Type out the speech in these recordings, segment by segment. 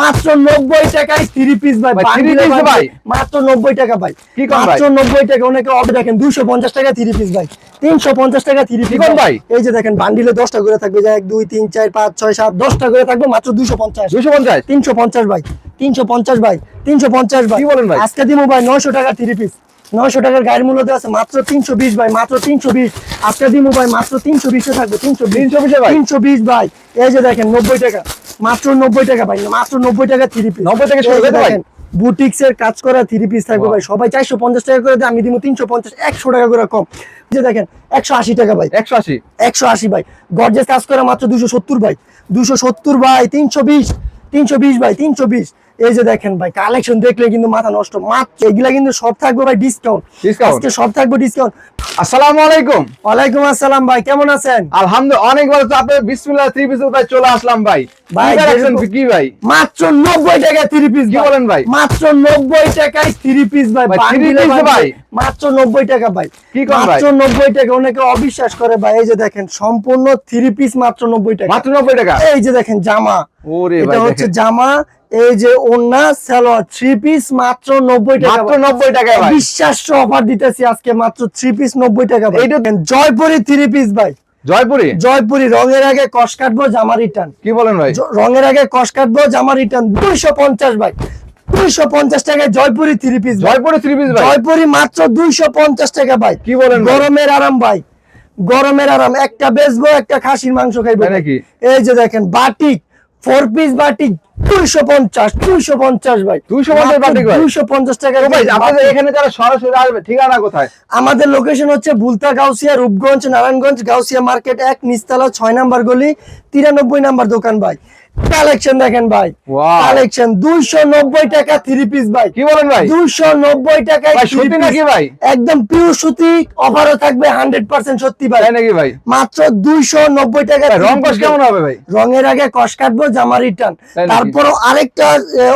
মাত্র নব্বই টাকায় থ্রি পিস ভাই ভাই? মাত্র নব্বই টাকা ভাই। কি মাত্র নব্বই টাকা অনেকে অবে দেখেন দুশো পঞ্চাশ টাকা থ্রি পিস ভাই। তিনশো পঞ্চাশ টাকা থ্রি পিস ভাই? এই যে দেখেন বান্ডিলে দশটা করে থাকবে যে এক দুই তিন চার পাঁচ ছয় সাত দশটা করে থাকবে মাত্র দুশো পঞ্চাশ। দুশো পঞ্চাশ? তিনশো পঞ্চাশ ভাই তিনশো পঞ্চাশ ভাই তিনশো পঞ্চাশ ভাই। কি বলেন ভাই? আজকে দিব ভাই নয়শো টাকা থ্রি পিস নয়শো টাকার গাড়ির মূল্য দেওয়া আছে মাত্র তিনশো বিশ ভাই মাত্র তিনশো বিশ। আজকে দিব ভাই মাত্র তিনশো বিশে থাকবে তিনশো 320 এ ভাই? তিনশো বিশ ভাই। এই যে দেখেন নব্বই টাকা। মাত্র নব্বই টাকা ভাই মাত্র নব্বই টাকা থ্রি পিস 90 থেকে শুরু এই যে করতে ভাই? দেখেন বুটিক্স এর কাজ করা থ্রি পিস থাকবে ভাই। সবাই চারশো পঞ্চাশ টাকা করে দেয় আমি দিব তিনশো পঞ্চাশ একশো টাকা করে কম। যে দেখেন একশো আশি টাকা ভাই। একশো আশি? একশো আশি ভাই। গর্জেস কাজ করে মাত্র দুশো সত্তর ভাই। দুশো সত্তর ভাই তিনশো বিশ তিনশো বিশ ভাই তিনশো বিশ। এই যে দেখেন ভাই কালেকশন দেখলে কিন্তু মাথা নষ্ট। মাত্র এগুলা কিন্তু সব থাকবে ভাই ডিসকাউন্ট আজকে সব থাকবে ডিসকাউন্ট আসসালামু আলাইকুম। ওয়ালাইকুম আসসালাম ভাই কেমন আছেন? আলহামদুলিল্লাহ অনেক ভালো তো আপনি বিসমিল্লাহ থ্রি পিস ভাই চলে আসলাম ভাই। ভাই, ভাই কালেকশন কি ভাই? মাত্র নব্বই টাকায় থ্রি পিস কি বলেন ভাই? মাত্র নব্বই টাকায় থ্রি পিস ভাই ভাই, three বান্ডিলে piece বান্ডিলে। ভাই? মাত্র নব্বই টাকা ভাই। কি কম ভাই? মাত্র নব্বই টাকা অনেকে অবিশ্বাস করে ভাই এই যে দেখেন সম্পূর্ণ থ্রি পিস মাত্র নব্বই টাকা। মাত্র নব্বই টাকা? এই যে দেখেন জামা। ওরে এটা ভাই হচ্ছে জামা এই যে ওন্না সালোয়ার থ্রি পিস মাত্র নব্বই টাকা মাত্র ভাই। 90 টাকায় বিশ্বাস্য অফার দিতেছি আজকে মাত্র থ্রি পিস নব্বই টাকা এইটা- দেখেন, জয়পুরি থ্রি পিস ভাই। জয়পুরি? জয়পুরি রঙের আগে কষ কাটবো জামা রিটার্ন কি বলেন ভাই? রঙের আগে কষ কাটবো জামা রিটার্ন দুইশো পঞ্চাশ ভাই। দুইশো পঞ্চাশ টাকায় Jaipuri three piece Jaipuri three piece Jaipuri মাত্র দুইশো পঞ্চাশ টাকা ভাই। কি বলেন গরমের আরাম ভাই। গরমের আরাম। একটা বেচবো একটা খাসির মাংস খাইবো। নাকি? এই যে দেখেন বাটিক। ফোর পিস বাটি দুইশো পঞ্চাশ দুইশো পঞ্চাশ ভাই। 250 বাটিক ভাই? দুইশো পঞ্চাশ টাকা ভাই আপনাদের এখানে যারা সরাসরি আসবে ঠিকানা কোথায়? আমাদের লোকেশন হচ্ছে বুলতা গাউসিয়া রূপগঞ্জ নারায়ণগঞ্জ গাউসিয়া মার্কেট এক নিস্তালা ছয় নাম্বার গলি তিরানব্বই নাম্বার দোকান ভাই। কালেকশন দেখেন ভাই. কালেকশন দুইশো নব্বই টাকা থ্রি পিস ভাই। কি বলেন ভাই? দুইশো নব্বই টাকায় ভাই, সত্যি নাকি ভাই? একদম পিওর সুতি অফারও থাকবে হান্ড্রেড পার্সেন্ট সত্যি ভাই। নাকি ভাই? মাত্র দুইশো নব্বই টাকা রং কেমন হবে ভাই? রঙের আগে কষ কাটবো জামা রিটার্ন তারপরও আরেকটা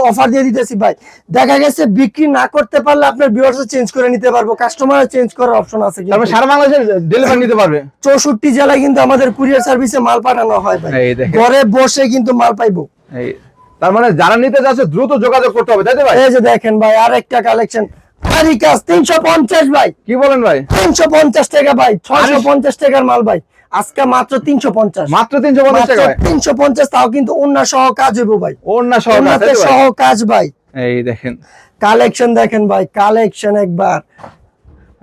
অফার দিয়ে দিতেছি ভাই। দেখা গেছে বিক্রি না করতে পারলে আপনার ভিউয়ার্স চেঞ্জ করে নিতে পারব। কাস্টমার চেঞ্জ করার অপশন আছে। তারপরে সারা বাংলাদেশে ডেলিভারি নিতে পারবে? চৌষট্টি জেলায় কিন্তু আমাদের কুরিয়ার সার্ভিসে মাল পাঠানো হয় ভাই। ঘরে বসে কিন্তু মাল পাইবো। তার মানে যারা নিতে যাচ্ছে দ্রুত যোগাযোগ করতে হবে তাই তো ভাই? এই যে দেখেন ভাই আরেকটা কালেকশন আরিকাস তিনশো পঞ্চাশ ভাই। কি বলেন ভাই? তিনশো পঞ্চাশ টাকা ভাই ছয়শো পঞ্চাশ টাকার মাল ভাই। আজকে মাত্র তিনশো পঞ্চাশ। মাত্র তিনশো পঞ্চাশ টাকা ভাই? তিনশো পঞ্চাশ তাও কিন্তু অন্য সহ কাজ হইব ভাই। ওর সহ ভাই? সহ কাজ ভাই। এই দেখেন। কালেকশন দেখেন ভাই কালেকশন একবার।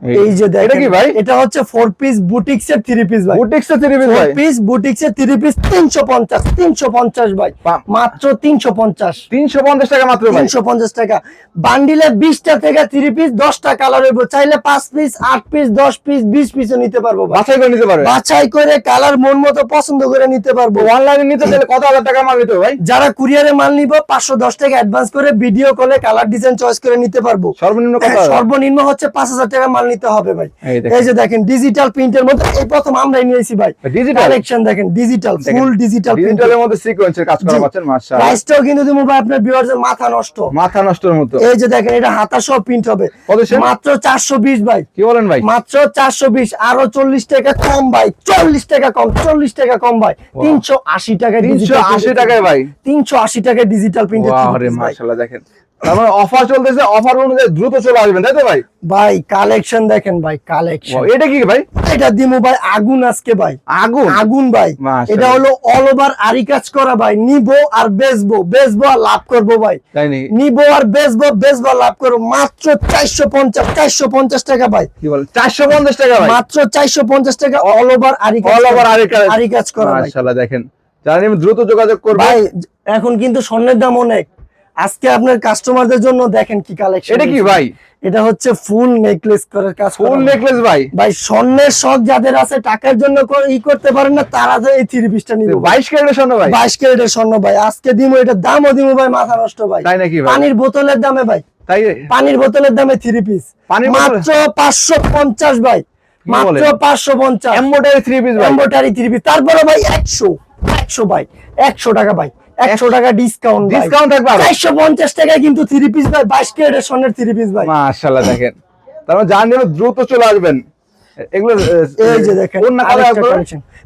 এই যে এটা দেখেন কি ভাই? এটা হচ্ছে ফোর পিস বুটিক্স এর থ্রি পিস ভাই। বুটিক্সে থ্রি পিস ফোর ভাই? পিস বুটিক্স এর থ্রি পিস তিনশো পঞ্চাশ তিনশো পঞ্চাশ ভাই। মাত্র তিনশো পঞ্চাশ। তিনশো পঞ্চাশ টাকা মাত্র ভাই। তিনশো পঞ্চাশ টাকা। বান্ডিলে বিশটা থেকে থ্রি পিস দশটা কালার হইব। চাইলে পাঁচ পিস আট পিস দশ পিস বিশ পিসও নিতে পারব ভাই। বাছাই করে নিতে পারবে? বাছাই করে কালার মন মতো পছন্দ করে নিতে পারব। অনলাইনে নিতে কত হাজার টাকা মাল নিতে ভাই? যারা কুরিয়ারে মাল নিব পাঁচশো দশ টাকা অ্যাডভান্স করে ভিডিও কলে কালার ডিজাইন চয়েস করে নিতে পারব। সর্বনিম্ন কত হ্যাঁ, সর্বনিম্ন হচ্ছে পাঁচ হাজার টাকা মাল নিতে হবে ভাই। এই যে দেখেন ডিজিটাল প্রিন্টের মধ্যে এই প্রথম আমরাই নিয়েছি ভাই। Digital? কালেকশন দেখেন ডিজিটাল ফুল ডিজিটাল প্রিন্ট ডিজিটালের মধ্যে সিকোয়েন্সের কাজ করা। পাচ্ছেন মাশাআল্লাহ। প্রাইসটাও কিন্তু তুমি ভাই আপনার ভিউয়ারদের মাথা নষ্ট। মাথা নষ্টর মতো। এই যে দেখেন এটা হাতা সহ প্রিন্ট হবে মাত্র চারশো বিশ ভাই। কি বলেন ভাই? মাত্র চারশো বিশ আরও চল্লিশ টাকা কম ভাই। চল্লিশ টাকা কম চল্লিশ টাকা কম ভাই। তিনশো আশি টাকা তিনশো আশি টাকায় ভাই। তিনশো আশি টাকা ডিজিটাল প্রিন্ট ওয়াও রে মাশাআল্লাহ দেখেন। তার মানে অফার চলতেছে অফার অনুযায়ী দ্রুত চলে আসবেন তাই তো ভাই? ভাই কালেকশন দেখেন ভাই কালেকশন এটা কি ভাই? এটা দিমু ভাই আগুন আজকে ভাই। আগুন? আগুন ভাই। এটা হলো অল ওভার আরি কাজ করা ভাই নিবো আর বেচবো। বেচবো আর লাভ করব ভাই। নিবো আর বেচবো বেচবো আর লাভ করব। মাত্র চারশো পঞ্চাশ চারশো পঞ্চাশ টাকা ভাই। কি বলেন চারশো পঞ্চাশ টাকা ভাই? মাত্র চারশো পঞ্চাশ টাকা অল ওভার আরি over করা। আরি কাজ। করা মাশাআল্লাহ দেখেন। যারা দ্রুত যোগাযোগ করবেন ভাই এখন কিন্তু স্বর্ণের দাম অনেক। আজকে আপনার কাস্টমারদের জন্য দেখেন কি কালেকশন এটা কি ভাই? এটা হচ্ছে ফুল নেকলেস করার কাজ ফুল নেকলেস ভাই। ভাই স্বর্ণের শখ যাদের আছে টাকার জন্য ই করতে পারেন না তারা তো এই থ্রি পিসটা নিবে। বাইশ ক্যারেটের স্বর্ণ ভাই। বাইশ ক্যারেটের স্বর্ণ ভাই। আজকে দিমো এটা দামও দিমো ভাই মাথা নষ্ট ভাই। তাই নাকি ভাই? পানির বোতলের দামে ভাই। তাই পানির বোতলের দামে থ্রি পিস মাত্র পাঁচশো পঞ্চাশ ভাই। মাত্র বলেন? পাঁচশো পঞ্চাশ। এম্বোটারি থ্রি পিস ভাই। এম্বোটারি থ্রি পিস তারপরে ভাই একশো। একশো ভাই। একশো টাকা ভাই। একশো টাকা ডিসকাউন্ট ডিসকাউন্ট থাকবে চারশো পঞ্চাশ টাকায় কিন্তু থ্রি পিস ভাই বাইশ ক্যারেটের স্বর্ণের থ্রি পিস ভাই। মাশাআল্লাহ দেখেন। তারপর যারা দ্রুত চলে আসবেন। এগুলো এই যে দেখেন।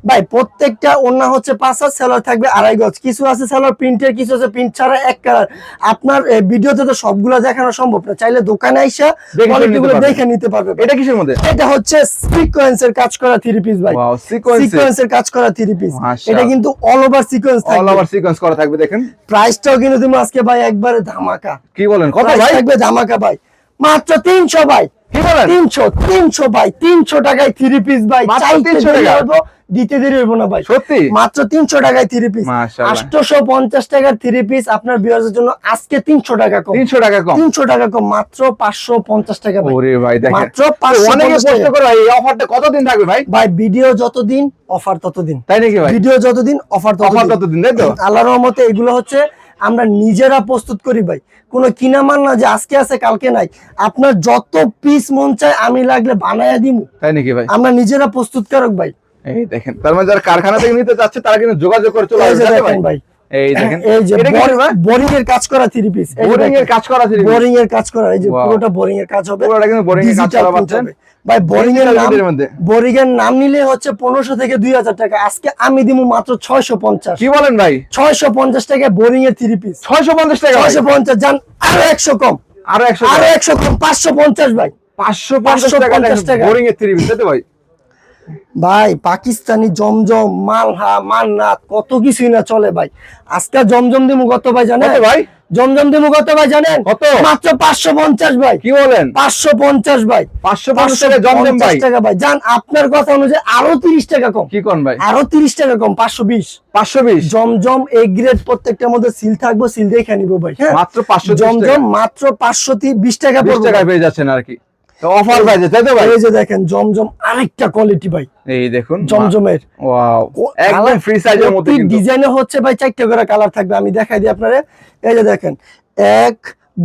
ভাই প্রত্যেকটা ওন্না হচ্ছে পাঁচ হাত সেলার থাকবে আড়াই গজ। কিছু আছে সেলার প্রিন্টের কিছু আছে প্রিন্ট ছাড়া এক কালার আপনার ভিডিওতে তো সবগুলো দেখানো সম্ভব না। চাইলে দোকানে আইসা কোয়ালিটিগুলো। দেখে নিতে পারবে এটা কিসের মধ্যে? এটা হচ্ছে সিকোয়েন্সের কাজ করা থ্রি পিস ভাই। সিকোয়েন্সের কাজ করা থ্রি পিস এটা কিন্তু all over sequence all over sequence করা থাকবে দেখেন। প্রাইসটাও কিন্তু তুমি আজকে ভাই একবারে ধামাকা। কি বলেন? কত ভাই? থাকবে ধামাকা ভাই। মাত্র তিনশো ভাই। কি বলেন তিনশো তিনশো ভাই তিনশো টাকায় থ্রি পিস ভাই মাত্র চাইতে 300 দেরি টাকা? দিতে দেরি হইব না ভাই। সত্যি? মাত্র তিনশো টাকায় থ্রি পিস মাশাআল্লাহ। পঞ্চাশ টাকার থ্রি পিস আপনার বিয়ার্সের জন্য আজকে তিনশো টাকা কম। তিনশো টাকা কম? তিনশো টাকা কম মাত্র পাঁচশো পঞ্চাশ টাকা ভাই। ওরে ভাই মাত্র অনেকে প্রশ্ন করে ভাই, এই অফারটা কতদিন থাকবে ভাই? ভাই ভিডিও যতদিন অফার ততদিন। তাই নাকি ভাই? ভিডিও যতদিন অফার অফার ততদিন ততদিন তাই তো? আল্লাহর রহমতে এগুলো হচ্ছে আমরা নিজেরা প্রস্তুত করি ভাই। কোনো কিনা মান না যে আজকে আছে কালকে নাই। আপনার যত পিস মন চায় আমি লাগলে বানাইয়া দিমু। তাই নাকি ভাই? আমরা নিজেরা প্রস্তুতকারক ভাই। এই দেখেন তার মানে যারা কারখানা থেকে নিতে যাচ্ছে তারা কিন্তু যোগাযোগ করে চলে আসবে ভাই। এই দেখেন। এই যে বোরিং এর কাজ করা থ্রি পিস বোরিং এর কাজ করা ছিল বোরিং এর কাজ করা এই যে পুরোটা বোরিং এর কাজ হবে। পুরোটা কিন্তু বোরিং এর কাজ করা পাচ্ছেন। ভাই বোরিং এর নাম মধ্যে। বোরিং এর নাম নিলে হচ্ছে পনেরোশো থেকে দুই হাজার টাকা। আজকে আমি দিব মাত্র ছয়শো পঞ্চাশ। কি বলেন ভাই? ছয়শো পঞ্চাশ টাকা বোরিং এর থ্রি পিস ছয়শো পঞ্চাশ টাকা ভাই? ছয়শো পঞ্চাশ যান আরও একশো কম। আরও একশো আরও একশো কম পাঁচশো পঞ্চাশ ভাই। পাঁচশো পঞ্চাশ টাকা 550 টাকা। বোরিং এর থ্রি পিস তাই তো ভাই? ভাই পাকিস্তানি জমজম মালহা মান্নাত কত কিছুই না চলে ভাই। আজকে জমজম দিমু কত ভাই জানেন? ভাই? জমজম দিমু কত ভাই জানেন? কত? মাত্র পাঁচশো পঞ্চাশ ভাই। কি বলেন? পাঁচশো পঞ্চাশ ভাই। পাঁচশো পঞ্চাশ টাকা জমজম ভাই। টাকা ভাই। জান আপনার কথা অনুযায়ী আরও তিরিশ টাকা কম। কি কোন ভাই? আরও তিরিশ টাকা কম পাঁচশো বিশ। পাঁচশো বিশ? জমজম এ গ্রেড প্রত্যেকটার মধ্যে সিল থাকব সিল দেখে নিবো ভাই হ্যাঁ? মাত্র পাঁচশো জমজম মাত্র পাঁচশো বিশ টাকা বিশ টাকায় পেয়ে যাচ্ছেন আর কি। অফার পাইছে তাই তো ভাই? এই যে দেখেন জমজম আরেকটা কোয়ালিটি ভাই। এই দেখুন জমজমের। ওয়াও একদম ফ্রি সাইজের মধ্যে কিন্তু ডিজাইনে হচ্ছে ভাই চারটি করে কালার থাকবে আমি দেখাই দিই আপনারা। এই যে দেখেন এক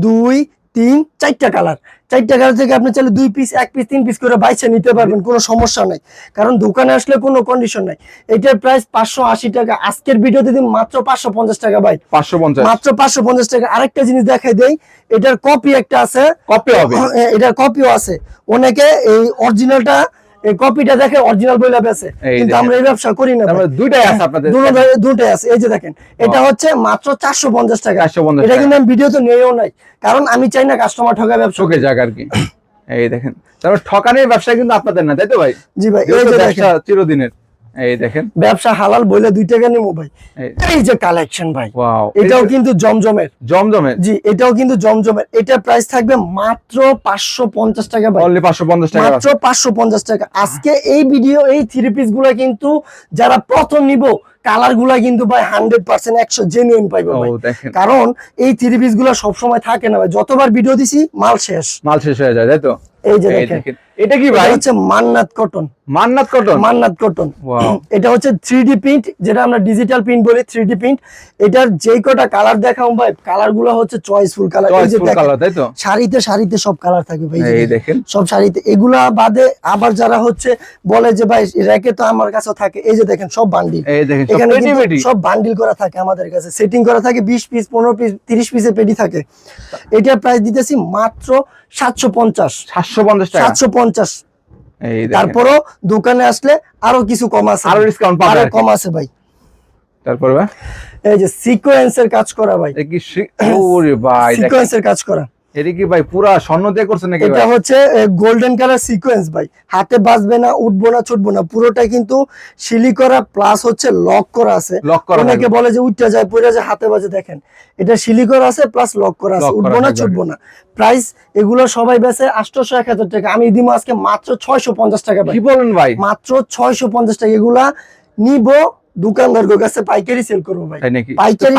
দুই তিন চারটা কালার চারটা কালার থেকে আপনি চাইলে দুই পিস এক পিস তিন পিস করে বাইসে নিতে পারবেন কোনো সমস্যা নাই। কারণ দোকানে আসলে কোনো কন্ডিশন নাই। এটার প্রাইস পাঁচশো আশি টাকা। আজকের ভিডিওতে দিন মাত্র পাঁচশো পঞ্চাশ টাকা ভাই। পাঁচশো পঞ্চাশ। মাত্র পাঁচশো পঞ্চাশ টাকা। আরেকটা জিনিস দেখাই দেয় এটার কপি একটা আছে। কপি হবে। এটার কপিও আছে। অনেকে এই অরিজিনালটা এই কপিটা দেখে অরিজিনাল বইলা বেছে। কিন্তু আমরা এই ব্যবসা করি না দুইটাই আছে আপনাদের দুটো- দুটোই আছে। এই যে দেখেন এটা হচ্ছে মাত্র চারশো পঞ্চাশ টাকা। 450 এটা কিন্তু আমি ভিডিও তো নিয়েও নাই। কারণ আমি চাই না কাস্টমার ঠকা ব্যবসা যাক আর কি। এই দেখেন। তারপর ঠকানের ব্যবসা কিন্তু আপনাদের না তাই তো ভাই? জি ভাই এই যে চিরদিনের। এই দেখেন। ব্যবসা হালাল বইলে দুই টাকা নেব ভাই। এই। যে কালেকশন ভাই এটাও কিন্তু জমজমের। জমজমে জি এটাও কিন্তু জমজমের। এটা প্রাইস থাকবে মাত্র পাঁচশো পঞ্চাশ টাকা ভাই। অনলি পাঁচশো পঞ্চাশ টাকা মাত্র পাঁচশো পঞ্চাশ টাকা। আজকে এই ভিডিও এই থ্রি পিসগুলা কিন্তু যারা প্রথম নিব কালারগুলা কিন্তু ভাই হান্ড্রেড পার্সেন্ট একশো জেনুইন পাইবে কারণ এই থ্রি পিসগুলা সবসময় থাকে না ভাই। যতবার ভিডিও দিছি মাল শেষ। মাল শেষ হয়ে যায় তাই তো? এই যে দেখেন। এটা কি ভাই? হচ্ছে Mannat cotton Mannat cotton Mannat cotton এটা হচ্ছে থ্রি প্রিন্ট যেটা আমরা ডিজিটাল প্রিন্ট বলি থ্রি প্রিন্ট এটার যেই কটা কালার দেখাও ভাই কালারগুলো হচ্ছে চয়েসফুল কালার যে তাই তো? শাড়িতে শাড়িতে সব কালার থাকবে ভাই এই দেখেন। সব শাড়িতে। এগুলা বাদে আবার যারা হচ্ছে বলে যে ভাই র্যাকে তো আমার কাছে থাকে। এই যে দেখেন সব বান্ডিল এই দেখেন সব বান্ডিল করা থাকে আমাদের কাছে। সেটিং করা থাকে বিশ পিস পনেরো পিস তিরিশ পিসের পেটি থাকে। এটার প্রাইস দিতেছি মাত্র সাতশো পঞ্চাশ। সাতশো পঞ্চাশ টাকা। সাতশো পঞ্চাশ। এই দেখেন তারপরও দোকানে আসলে আরও কিছু কম আছে আরও ডিসকাউন্ট পাবে আরও। কম আছে ভাই। তারপরে ভাই? এই যে সিকোয়েন্সের কাজ করা ভাই। কি ওরে ভাই সিকোয়েন্সের কাজ করা। এটা কি ভাই পুরা স্বর্ণ দিয়ে করছেন নাকি এটা হচ্ছে গোল্ডেন কালার সিকোয়েন্স ভাই। হাতে বাজবে না উঠবো না ছুটবো না পুরোটা কিন্তু শিলি করা প্লাস হচ্ছে লক করা আছে। লক করা অনেকে বলে যে উঠতে যায় পড়ে যায় হাতে বাজে দেখেন। এটা শিলি করা আছে প্লাস লক করা আছে উঠবো না ছুটবো না। প্রাইস এগুলো সবাই বেচে আটশোশো এক হাজার টাকা। আমি দিব আজকে মাত্র ছয়শো পঞ্চাশ টাকা ভাই। কি বলেন ভাই? মাত্র ছয়শো পঞ্চাশ টাকা এগুলা নিব দোকানদার কাছে পাইকারি সেল করব ভাই। নাকি? পাইকারি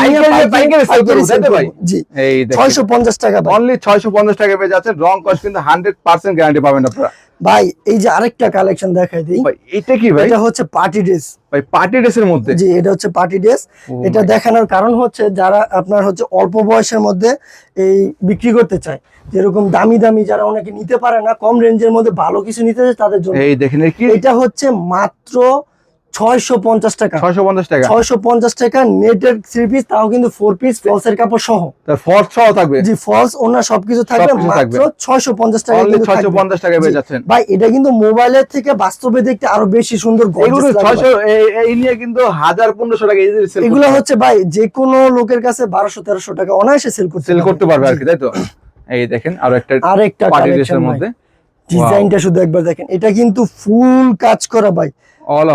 পাইকারি করব, সেল তাই ভাই? জি এই দেখেন। ছয়শো পঞ্চাশ টাকা অনলি ছয়শো পঞ্চাশ টাকা পেয়ে যাচ্ছেন রং কস কিন্তু হান্ড্রেড পার্সেন্ট গ্যারান্টি পাবেন আপনারা। ভাই এই যে আরেকটা কালেকশন দেখাই দিই। ভাই এটা কি ভাই? এটা হচ্ছে পার্টি ড্রেস ভাই পার্টি ড্রেসের মধ্যে? জি এটা হচ্ছে পার্টি ড্রেস Oh এটা দেখানোর কারণ হচ্ছে যারা আপনার হচ্ছে অল্প বয়সের মধ্যে এই বিক্রি করতে চায় যেরকম দামি দামি যারা অনেকে নিতে পারে না কম রেঞ্জের মধ্যে ভালো কিছু নিতে চায় তাদের জন্য। এই দেখেন কি? এটা হচ্ছে মাত্র ছয়শো পঞ্চাশ টাকা। ছয়শো পঞ্চাশ টাকা। ছয়শো পঞ্চাশ টাকা নেটের থ্রি পিস তাও কিন্তু পিস ফলসের কাপড় সহ। তার ফর্স সহ থাকবে। জি ফলস ওনার সবকিছু থাকবে মাত্র ছয়শো পঞ্চাশ টাকা কিন্তু ছয়শো থাকবে। পঞ্চাশ টাকায় পেয়ে যাচ্ছেন। ভাই এটা কিন্তু মোবাইলের থেকে বাস্তবে দেখতে আরও বেশি সুন্দর এগুলো। এই- নিয়ে কিন্তু হাজার পনেরোশো টাকা easily sell এগুলো হচ্ছে ভাই যে কোনো লোকের কাছে বারোশো তেরোশো টাকা অনায়াসে সেল করতে সেল করতে পারবে আর কি তাই তো? এই দেখেন আরও একটা আরেকটা পার্টি ড্রেসের মধ্যে। ডিজাইনটা শুধু একবার দেখেন। এটা কিন্তু ফুল কাজ করা ভাই।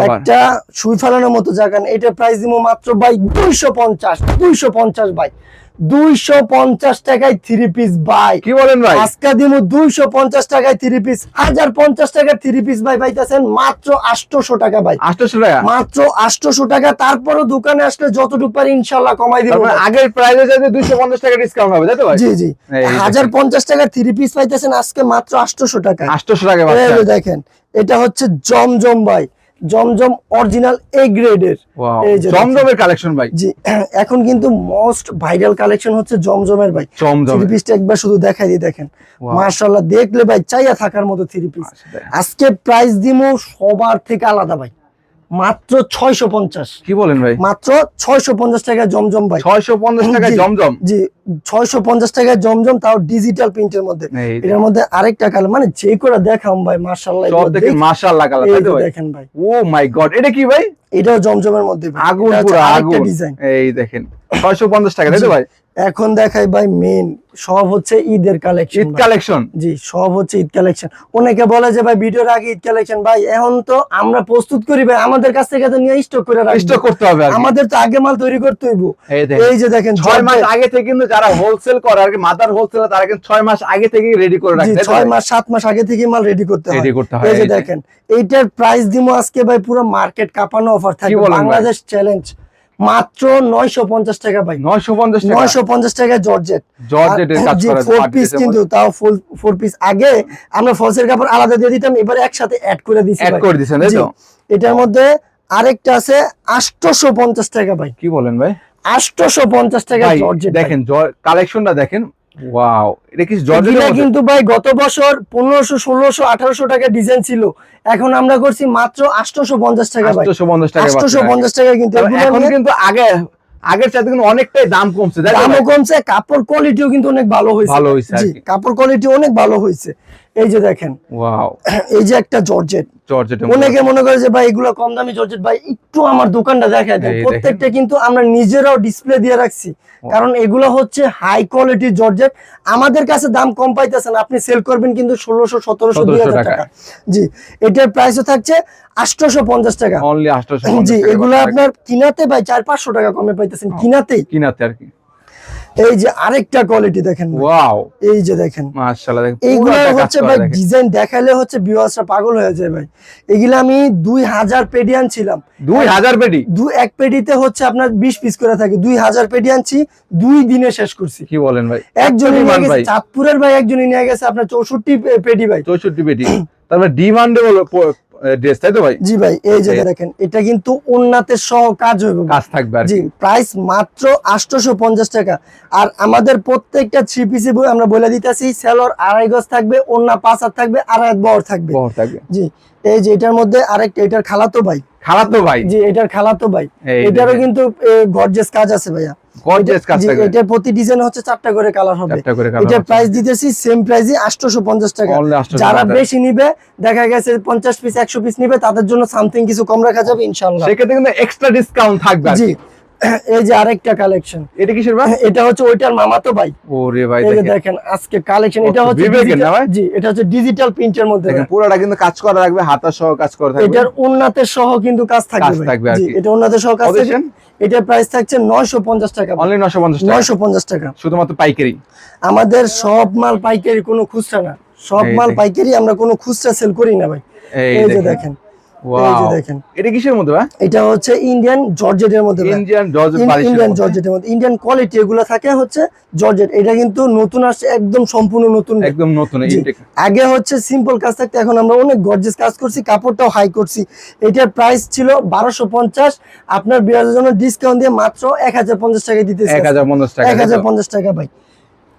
একটা সুই ফেলানোর মতো জায়গা না এটা প্রাইস দিব মাত্র ভাই দুইশো পঞ্চাশ দুইশো পঞ্চাশ ভাই। দুইশো পঞ্চাশ টাকায় থ্রি পিস ভাই কি বলেন ভাই? আজকে দুইশো পঞ্চাশ টাকায় থ্রি পিস হাজার পঞ্চাশ টাকায় থ্রি পিস ভাই পাইতেছেন মাত্র আটশোশো টাকা ভাই আটশোশো টাকা? মাত্র আটশোশো টাকা তারপরও দোকানে আসলে যতটুকু পারি ইনশাল্লাহ কমাই দিব। আগের প্রাইসে দুইশো পঞ্চাশ টাকা ডিসকাউন্ট হবে তাই তো জি জি। হাজার পঞ্চাশ টাকা থ্রি পিস পাইতেছেন আজকে মাত্র আটশোশো টাকা। আটশোশো টাকা দেখেন এটা হচ্ছে জমজম ভাই জমজম অরিজিনাল এ গ্রেডের এই যে জমজমের কালেকশন ভাই। জি এখন কিন্তু মোস্ট ভাইরাল কালেকশন হচ্ছে জমজমের ভাই। থ্রি পিসটা একবার শুধু দেখাই দিয়ে দেখেন. মার্শাল্লাহ দেখলে ভাই চাইয়া থাকার মতো থ্রি পিস আজকে প্রাইস দিমো সবার থেকে আলাদা ভাই। মাত্র ছয়শো পঞ্চাশ। কি বলেন ভাই? মাত্র ছয়শো পঞ্চাশ টাকা জমজম ভাই। ছয়শো পঞ্চাশ টাকা জি। জমজম? জি ছয়শো পঞ্চাশ টাকায় জমজম তাও ডিজিটাল প্রিন্টের মধ্যে। এটার মধ্যে আরেকটা কালার মানে যে করে দেখাম ভাই মার্শাল্লাহ সব দেখে মাশাআল্লাহ কালার দেখেন ভাই। ও মাই গড এটা কি ভাই? এটাও জমজমের মধ্যে। আগুন পুরো আগুন। ডিজাইন এই দেখেন ছয়শো পঞ্চাশ টাকা তাই তো ভাই? এখন দেখাই ভাই মেন সব হচ্ছে ঈদের কালেকশন ঈদ কালেকশন জি সব হচ্ছে ঈদ কালেকশন অনেকে বলে যে ভাই ভিডিওর আগে ঈদ কালেকশন ভাই এখন তো আমরা প্রস্তুত করি ভাই আমাদের কাছ থেকে তো নিয়ে স্টক করে রাখব। স্টক করতে হবে আমাদের তো আগে মাল তৈরি করতে হইব। এই যে দেখেন ছয় মাস আগে থেকে কিন্তু যারা হোলসেল করে আর কি মাদার হোলসেল তারা কিন্তু ছয় মাস আগে থেকে রেডি করে রাখে তাই তো? ছয় মাস সাত মাস আগে থেকে মাল রেডি করতে হয়। Ready করতে হয়, এই যে দেখেন এইটার প্রাইস দিমো আজকে ভাই পুরো মার্কেট কাঁপানো অফার থাকবে। বলেন বাংলাদেশ চ্যালেঞ্জ মাত্র নয়শো পঞ্চাশ টাকা ভাই। নয়শো পঞ্চাশ নয়শো পঞ্চাশ টাকা জর্জেট। ফোর পিস কিন্তু তাও ফুল ফোর পিস আগে আমরা ফলসের কাপড় আলাদা দিয়ে দিতাম এবারে একসাথে অ্যাড করে অ্যাড করে এটার মধ্যে আরেকটা আছে আটশোশো পঞ্চাশ টাকা ভাই। কি বলেন ভাই? আটশোশো পঞ্চাশ টাকা জর্জেট দেখেন কালেকশনটা দেখেন ওয়াও এটা কি জর্জেটের কিন্তু ভাই গত বছর 1500 1600 1800 টাকা ডিজাইন ছিল। এখন আমরা করছি মাত্র আটশোশো পঞ্চাশ টাকা ভাই। আটশোশো পঞ্চাশ টাকা আটশোশো বাচ্চা। পঞ্চাশ টাকা কিন্তু এখন কিন্তু আগে আগের চাইতে কিন্তু অনেকটাই দাম কমছে দাম দামও কমছে কাপড় কোয়ালিটিও কিন্তু অনেক ভালো হয়েছে। ভালো হয়েছে। কাপড় কোয়ালিটি অনেক ভালো হয়েছে। এই যে দেখেন। ওয়াও। এই যে একটা জর্জেট। জর্জেটের অনেকে মনে করে যে ভাই এগুলো কম দামি জর্জেট। ভাই একটু আমার দোকানটা দেখায় দেন। প্রত্যেকটা কিন্তু আমরা নিজেরাও ডিসপ্লে দিয়ে রাখছি। কারণ এগুলো হচ্ছে হাই কোয়ালিটির জর্জেট। আমাদের কাছে দাম কম পাইতেছেন। আপনি সেল করবেন কিন্তু ষোলোশো সতেরোশো দুই হাজার টাকা। জি এটার প্রাইসও থাকছে আটশোশো পঞ্চাশ টাকা। জি এগুলো আপনার কিনাতে ভাই চার পাঁচশো টাকা কমে পাইতেছেন। কিনাতেই। কিনাতে আর কি। এই যে আরেকটা কোয়ালিটি দেখেন। ওয়াও এই যে দেখেন। মাশাআল্লাহ দেখেন এইগুলো হচ্ছে ভাই ডিজাইন দেখালে হচ্ছে ভিউয়ার্সরা পাগল হয়ে যায় ভাই। এগুলো আমি দুই হাজার পেডি আনছিলাম। দুই হাজার পেটি? দু এক পেডিতে হচ্ছে আপনার বিশ পিস করে থাকে। দুই হাজার পেডি আনছি দুই দিনে শেষ করছি। কি বলেন ভাই? একজনই নিয়ে গেছে চাঁদপুরের ভাই একজনই নিয়ে গেছে আপনার চৌষট্টি পেডি ভাই। চৌষট্টি পেটি। তারপরে ডিমান্ডেবল ড্রেস তাই তো ভাই? জি ভাই এই যে দেখেন এটা কিন্তু উন্নাতের সহ কাজ ভাই। কাজ থাকবে জি প্রাইস মাত্র আটশোশো পঞ্চাশ টাকা। আর আমাদের প্রত্যেকটা থ্রি পিসে বই আমরা বলে দিতেছি সেলর আড়াই গজ থাকবে অন্য পাঁচ হাত থাকবে আড়াই হাত বহর থাকবে। বহর থাকবে। জি এই যে এটার মধ্যে আরেকটা এটার খালাতো ভাই। খারাপ তো ভাই? জি এটার খালাতো ভাই। এটারও কিন্তু গর্জেস কাজ আছে ভাইয়া। গর্জিয়াস কাজ জি, থাকবে এটার প্রতি ডিজাইন হচ্ছে চারটা করে কালার হবে। চারটা করে কালার এটার প্রাইস দিতেছি সেম প্রাইসই টাকা। যারা বেশি নিবে দেখা গেছে পঞ্চাশ পিস একশো পিস নিবে তাদের জন্য সামথিং কিছু কম রাখা যাবে সেক্ষেত্রে কিন্তু এক্সট্রা ডিসকাউন্ট থাকবে জি। এই যে আরেকটা কালেকশন এটা কিসের ভাই? এটা হচ্ছে ওইটার মামাতো ভাই। ওরে ভাই দেখেন। আজকে কালেকশন এটা হচ্ছে বিবেকের না ভাই? জি এটা হচ্ছে ডিজিটাল প্রিন্টের মধ্যে দেখেন পুরোটা কিন্তু কাজ করা রাখবে হাতা সহ কাজ করা থাকবে। এটার উন্নতের সহ কিন্তু কাজ থাকবে কাজ থাকবে আর কি। এটা উন্নতের সহ কাজ থাকবে। এটার প্রাইস থাকছে নয়শো পঞ্চাশ টাকা অনলি নশো পঞ্চাশ টাকা। নয়শো পঞ্চাশ টাকা। শুধুমাত্র পাইকারি। আমাদের সব মাল পাইকারি কোনো খুচরা না। সব মাল পাইকারি আমরা কোনো খুচরা সেল করি না ভাই। এই যে দেখেন। দেখেন এই যে ওয়াও দেখেন। এটা কিসের মধ্যে এটা হচ্ছে ইন্ডিয়ান জর্জেটের মধ্যে ইন্ডিয়ান জর্জেট ইন্ডিয়ান জর্জেটের মধ্যে। ইন্ডিয়ান কোয়ালিটি এগুলো থাকে হচ্ছে জর্জেট এটা কিন্তু নতুন আসছে একদম সম্পূর্ণ নতুন। একদম নতুন আগে হচ্ছে সিম্পল কাজ থাকতে এখন আমরা অনেক গর্জেস কাজ করছি কাপড়টাও হাই করছি। এটার প্রাইস ছিল বারোশো পঞ্চাশ আপনার বিরাজের জন্য ডিসকাউন্ট দিয়ে মাত্র এক হাজার পঞ্চাশ টাকা দিতেছি। এক হাজার পঞ্চাশ টাকা এক হাজার পঞ্চাশ টাকা ভাই।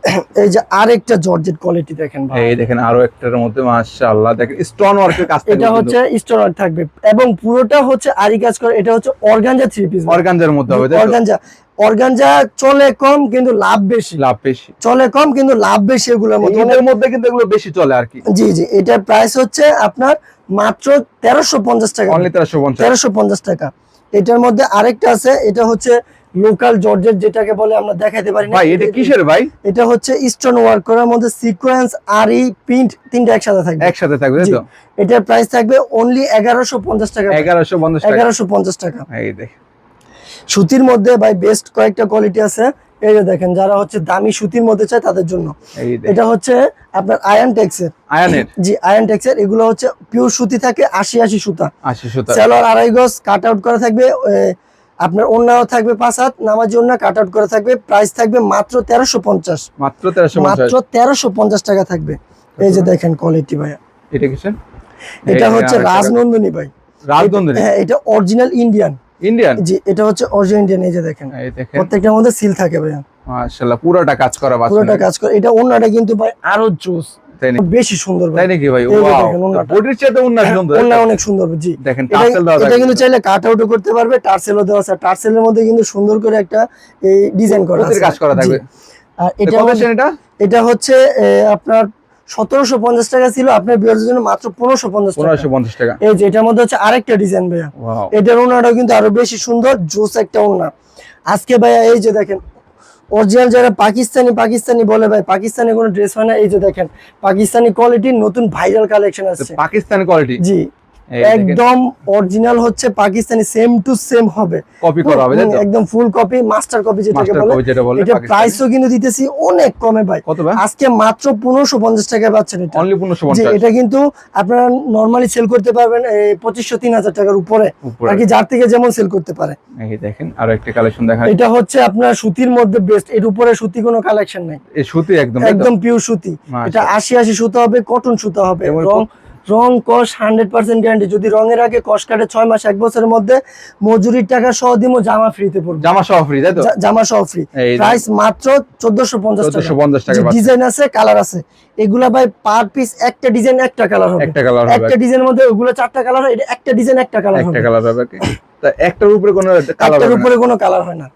এই যে আরেকটা জর্জেট কোয়ালিটি দেখেন ভাই। এই দেখেন আরও একটার মধ্যে মাশাআল্লাহ। দেখেন স্টোন ওয়ার্কের কাজ এটা হচ্ছে স্টোন থাকবে এবং পুরোটা হচ্ছে আরি কাজ করে এটা হচ্ছে অর্গানজা থ্রি পিস অর্গানজার মধ্যে হবে অর্গানজা অর্গানজা চলে কম কিন্তু লাভ বেশি। লাভ বেশি। চলে কম কিন্তু লাভ বেশি এগুলোর মধ্যে। এদের মধ্যে কিন্তু এগুলো বেশি চলে আর কি। জি জি এটার প্রাইস হচ্ছে আপনার মাত্র তেরোশো পঞ্চাশ টাকা। অনলি তেরোশো পঞ্চাশ। তেরোশো পঞ্চাশ টাকা। এটার মধ্যে আরেকটা আছে এটা হচ্ছে লোকাল জর্জেট যেটাকে বলে আমরা দেখাতে পারি ভাই এটা কিসের ভাই? এটা হচ্ছে স্টোন ওয়ার্ক করার মধ্যে সিকোয়েন্স আর ই প্রিন্ট তিনটা একসাথে থাকবে। একসাথে থাকবে তো? এটার প্রাইস থাকবে অনলি এগারোশো পঞ্চাশ টাকা। এগারোশো পঞ্চাশ টাকা। এগারোশো পঞ্চাশ টাকা। এই দেখ সুতির মধ্যে ভাই বেস্ট কয়েকটা কোয়ালিটি আছে। এই যে দেখেন যারা হচ্ছে দামি সুতির মধ্যে চায় তাদের জন্য। এটা হচ্ছে আপনার আয়ন টেক্সের আয়ানের জি আয়ন টেক্সের এগুলো হচ্ছে পিওর সুতি থাকে আশি আশি সুতা। আশি সুতা। সেলোয়ার আড়াই গজ কাট আউট করা থাকবে আপনার অন্যও থাকবে পাঁচ হাত নামাজি অন্য কাট আউট করা থাকবে। প্রাইস থাকবে মাত্র তেরোশো পঞ্চাশ। মাত্র তেরোশো মাত্র তেরোশো পঞ্চাশ টাকা থাকবে। এই যে দেখেন কোয়ালিটি ভাইয়া। এটা কিসের এটা হচ্ছে রাজনন্দিনী ভাই। রাজদন্দনী হ্যাঁ এটা অরিজিনাল ইন্ডিয়ান ইন্ডিয়ান জি এটা হচ্ছে অরিজিনাল ইন্ডিয়ান এই যে দেখেন। প্রত্যেকটার মধ্যে সিল থাকে ভাইয়া। মাশাআল্লাহ পুরোটা কাজ করা পুরোটা কাজ করে। এটা অন্যটা কিন্তু ভাই আরও জোস বেশি সুন্দর তাই নাকি ভাই। বডির চেয়ে সুন্দর। অন্য অনেক সুন্দর জি। দেখেন এটা টার্সেল দেওয়া এটা কিন্তু চাইলে কাট আউটও করতে পারবে টার্সেলও দেওয়া আছে। টার্সেলের মধ্যে কিন্তু সুন্দর করে একটা এই ডিজাইন করা আছে। কাজ করা থাকবে। আর এটা এটা? হচ্ছে আপনার সতেরোশো পঞ্চাশ টাকা ছিল। আপনার বিয়ের জন্য মাত্র পনেরোশো পঞ্চাশ টাকা। পনেরোশো পঞ্চাশ টাকা। এই যে এটার মধ্যে হচ্ছে আরেকটা ডিজাইন ভাইয়া। এটার ওনাটাও কিন্তু আরও বেশি সুন্দর জোস একটা ওনা। আজকে ভাইয়া এই যে দেখেন অরিজিনাল যারা পাকিস্তানি পাকিস্তানি বলে ভাই পাকিস্তানি কোনো ড্রেস হয় না। এই যে দেখেন পাকিস্তানি কোয়ালিটির নতুন ভাইরাল কালেকশন আছে পাকিস্তানি কোয়ালিটি জি। একদম অরিজিনাল হচ্ছে পাকিস্তানি সেম টু সেম হবে। কপি করা হবে একদম ফুল কপি মাস্টার কপি যেটাকে বলে। এটা প্রাইসও কিন্তু দিতেছি অনেক কমে ভাই। আজকে মাত্র পনেরোশো পঞ্চাশ টাকায় পাচ্ছেন এটা। অনলি পনেরোশো জি পঞ্চাশ এটা কিন্তু আপনারা নর্মালি সেল করতে পারবেন পঁচিশশো তিন হাজার টাকার উপরে। উপরে। আর কি যার থেকে যেমন সেল করতে পারে। এই দেখেন আরও একটা কালেকশন দেখা এটা হচ্ছে আপনার সুতির মধ্যে বেস্ট এর উপরে সুতি কোনো কালেকশন নাই। এই সুতি একদম একদম পিওর সুতি। এটা আশি আশি সুতা হবে কটন সুতা হবে এবং রং কস হান্ড্রেড পার্সেন্ট গ্যারান্টি যদি রঙের আগে কস কাটে ছয় মাস এক বছরের মধ্যে মজুরির টাকা সহ দিমো জামা ফ্রিতে পড়বে। জামা সহ ফ্রি তাই তো? জামা সহ ফ্রি প্রাইস মাত্র চোদ্দশো পঞ্চাশ চোদ্দশো পঞ্চাশ টাকা ডিজাইন আছে কালার আছে। এগুলা ভাই পার পিস একটা ডিজাইন একটা কালার হবে। একটা কালার হবে। একটা ডিজাইনের মধ্যে ওগুলো চারটা কালার হয় এটা একটা ডিজাইন একটা কালার হবে। একটা কালার হবে একটার উপরে কোনো কালার একটার উপরে কোনো কালার হয় না।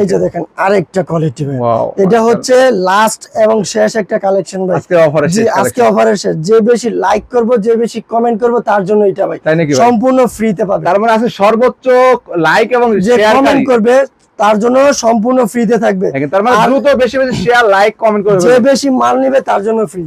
এই যে দেখেন আরেকটা কোয়ালিটি ভাই। এটা হচ্ছে লাস্ট এবং শেষ একটা কালেকশন ভাই। আজকে অফারে শেষ আজকে অফারে শেষ। যে বেশি লাইক করব যে বেশি কমেন্ট করব তার জন্য এটা ভাই। সম্পূর্ণ ফ্রি তে পাবে। তার মানে আছে সর্বোচ্চ লাইক এবং যে কমেন্ট করবে তার জন্য সম্পূর্ণ ফ্রিতে থাকবে। তার মানে দ্রুত বেশি বেশি শেয়ার লাইক কমেন্ট করবে যে বেশি মাল নিবে তার জন্য ফ্রি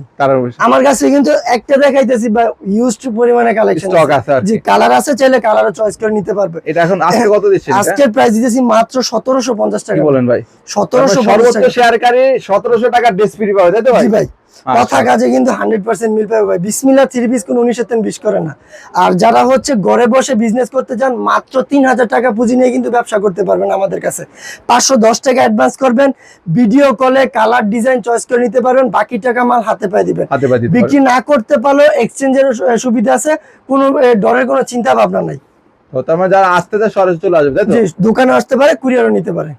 আমার কাছে কিন্তু একটা দেখাইতেছি বা ইউজড পরিমাণে কালেকশন আছে। জি কালার আছে চাইলে কালারও চয়েস করে নিতে পারবে। এটা এখন আজকে কত দিচ্ছেন আজকের প্রাইস দিতেছি মাত্র সতেরোশো পঞ্চাশ কি টাকা। বলেন ভাই? সতেরোশো সর্বোচ্চ টাকা। শেয়ারকারী সতেরোশো টাকা ড্রেস ফ্রি পাবে তাই তো ভাই? জি ভাই। আচ্ছা। কথা কাজে কিন্তু হান্ড্রেড পার্সেন্ট মিল পাবে ভাই। থ্রি পিস কোনো উনিশের তেন বিশ করে না। আর যারা হচ্ছে ঘরে বসে বিজনেস করতে চান মাত্র তিন হাজার টাকা পুঁজি নিয়ে কিন্তু ব্যবসা করতে পারবেন আমাদের কাছে। পাঁচশো দশ টাকা অ্যাডভান্স করবেন ভিডিও কলে কালার ডিজাইন চয়েস করে নিতে পারবেন বাকি টাকা মাল হাতে পাই দিবেন। বিক্রি না করতে পারলেও এক্সচেঞ্জের সুবিধা আছে কোনো ডরের কোনো চিন্তা ভাবনা নাই। তো তার মানে যারা আসতে চায় সরাসরি চলে আসবে দোকানে আসতে পারে কুরিয়ারও নিতে পারে।